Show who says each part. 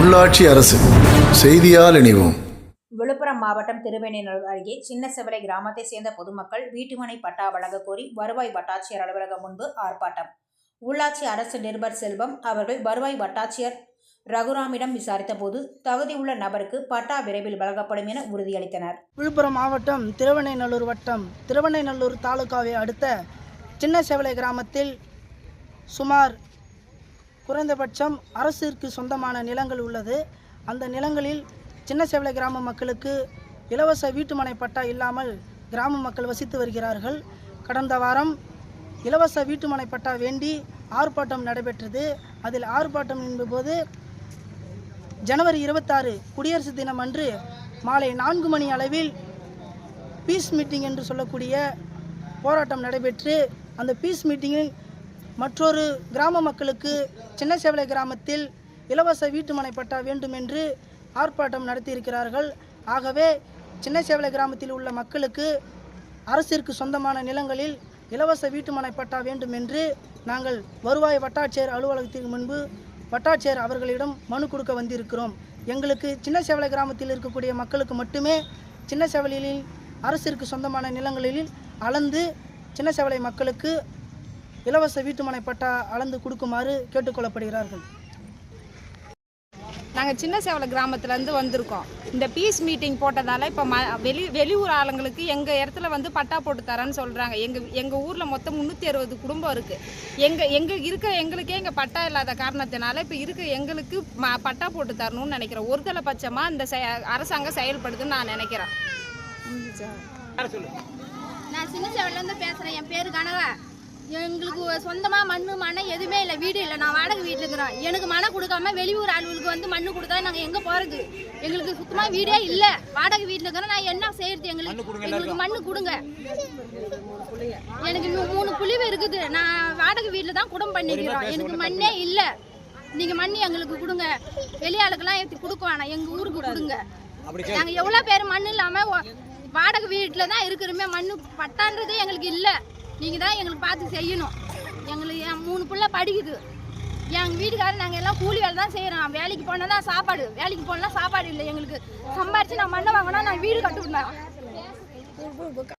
Speaker 1: உள்ளாட்சி அரசு செய்தியால் இணைவோம்.
Speaker 2: விழுப்புரம் மாவட்டம் திருவேணிநல்லூர் அருகே சின்ன செவலை கிராமத்தை சேர்ந்த பொதுமக்கள் வீட்டுமனை பட்டா வழங்க கோரி வருவாய் வட்டாட்சியர் அலுவலகம் முன்பு ஆர்ப்பாட்டம். உள்ளாட்சி அரசு நிருபர் செல்வம் அவர்கள் வருவாய் வட்டாட்சியர் ரகுராமிடம் விசாரித்தபோது தகுதியுள்ள நபருக்கு பட்டா விரைவில் வழங்கப்படும் என உறுதியளித்தனர்.
Speaker 3: விழுப்புரம் மாவட்டம் திருவண்ணைநல்லூர் வட்டம் திருவண்ணைநல்லூர் தாலுகாவை அடுத்த சின்ன செவலை கிராமத்தில் சுமார் குறைந்தபட்சம் அரசிற்கு சொந்தமான நிலங்கள் உள்ளது. அந்த நிலங்களில் சின்ன சேவலை கிராம மக்களுக்கு இலவச வீட்டுமனை பட்டா இல்லாமல் கிராம மக்கள் வசித்து வருகிறார்கள். கடந்த வாரம் இலவச வீட்டுமனை பட்டா வேண்டி ஆர்ப்பாட்டம் நடைபெற்றது. அதில் ஆர்ப்பாட்டம் என்பது ஜனவரி இருபத்தாறு குடியரசு தினம் அன்று மாலை நான்கு மணி அளவில் பீஸ் மீட்டிங் என்று சொல்லக்கூடிய போராட்டம் நடைபெற்று அந்த பீஸ் மீட்டிங்கில் மற்றொரு கிராம மக்களுக்கு சின்ன சேவலை கிராமத்தில் இலவச வீட்டுமனை பட்டா வேண்டும் என்று ஆர்ப்பாட்டம் நடத்தியிருக்கிறார்கள். ஆகவே சின்ன சேவலை கிராமத்தில் உள்ள மக்களுக்கு அரசிற்கு சொந்தமான நிலங்களில் இலவச வீட்டுமனை பட்டா வேண்டும் என்று நாங்கள் வருவாய் வட்டாட்சியர் அலுவலகத்திற்கு முன்பு வட்டாட்சியர் அவர்களிடம் மனு கொடுக்க வந்திருக்கிறோம். எங்களுக்கு சின்ன சேவலை கிராமத்தில் இருக்கக்கூடிய மக்களுக்கு மட்டுமே சின்ன சேவலையில் அரசிற்கு சொந்தமான நிலங்களில் அளந்து சின்ன சேவலை மக்களுக்கு இலவச வீட்டுமனை பட்டா அளந்து கொடுக்குமாறு கேட்டுக்கொள்ளப்படுகிறார்கள்.
Speaker 4: நாங்கள் சின்ன சேவலை கிராமத்துலேருந்து வந்திருக்கோம். இந்த பீஸ் மீட்டிங் போட்டதால் இப்போ ம வெளி வெளியூர் ஆளுங்களுக்கு எங்கள் இடத்துல வந்து பட்டா போட்டு தரேன்னு சொல்கிறாங்க எங்கள் எங்கள் ஊரில் மொத்தம் முந்நூற்றி அறுபது குடும்பம் இருக்குது எங்கள் எங்கள் இருக்கிற எங்களுக்கே எங்கள் பட்டா இல்லாத காரணத்தினால இப்போ இருக்க எங்களுக்கு ம பட்டா போட்டு தரணும்னு நினைக்கிறேன் ஒருதலை பட்சமாக இந்த செ அரசாங்கம் செயல்படுதுன்னு நான் நினைக்கிறேன்.
Speaker 5: நான் சின்ன சேவல்லேருந்து பேசுகிறேன் என் பேர் கனகா. எங்களுக்கு சொந்தமாக மண்ணு மண்ணை எதுவுமே இல்லை. வீடு இல்லை. நான் வாடகை வீட்டில் இருக்கிறோம் எனக்கு மனை கொடுக்காம வெளியூர் ஆளுங்களுக்கு வந்து மண்ணு கொடுத்தா நாங்கள் எங்கே போகிறது எங்களுக்கு சுத்தமாக வீடே இல்லை. வாடகை வீட்டில் இருக்கிறோம் நான் என்ன செய்யறது எங்களுக்கு? எங்களுக்கு மண்ணு கொடுங்க. எனக்கு மூணு புளிவு இருக்குது. நான் வாடகை வீட்டில் தான் குடம் பண்ணிக்கிறோம். எனக்கு மண்ணே இல்லை. நீங்கள் மண் எங்களுக்கு கொடுங்க. வெளியாளுக்கெல்லாம் ஏற்றி கொடுக்க வேணாம். எங்கள் ஊருக்கு கொடுங்க. நாங்கள் எவ்வளோ பேர் மண் இல்லாமல் வாடகை வீட்டில் தான் இருக்கிறோமே மண்ணு பட்டான்றது எங்களுக்கு இல்லை. நீங்கள் தான் எங்களுக்கு பார்த்து செய்யணும். எங்களுக்கு என் மூணு பிள்ளை படிக்குது. எங்கள் வீட்டுக்காரர் நாங்கள் எல்லாம் கூலி வேலை தான் செய்கிறோம் வேலைக்கு போனால் தான் சாப்பாடு. வேலைக்கு போனால் சாப்பாடு இல்லை எங்களுக்கு. சம்பாரித்து நான் மண்ணை வாங்கினா நான் வீடு கட்டுவேன்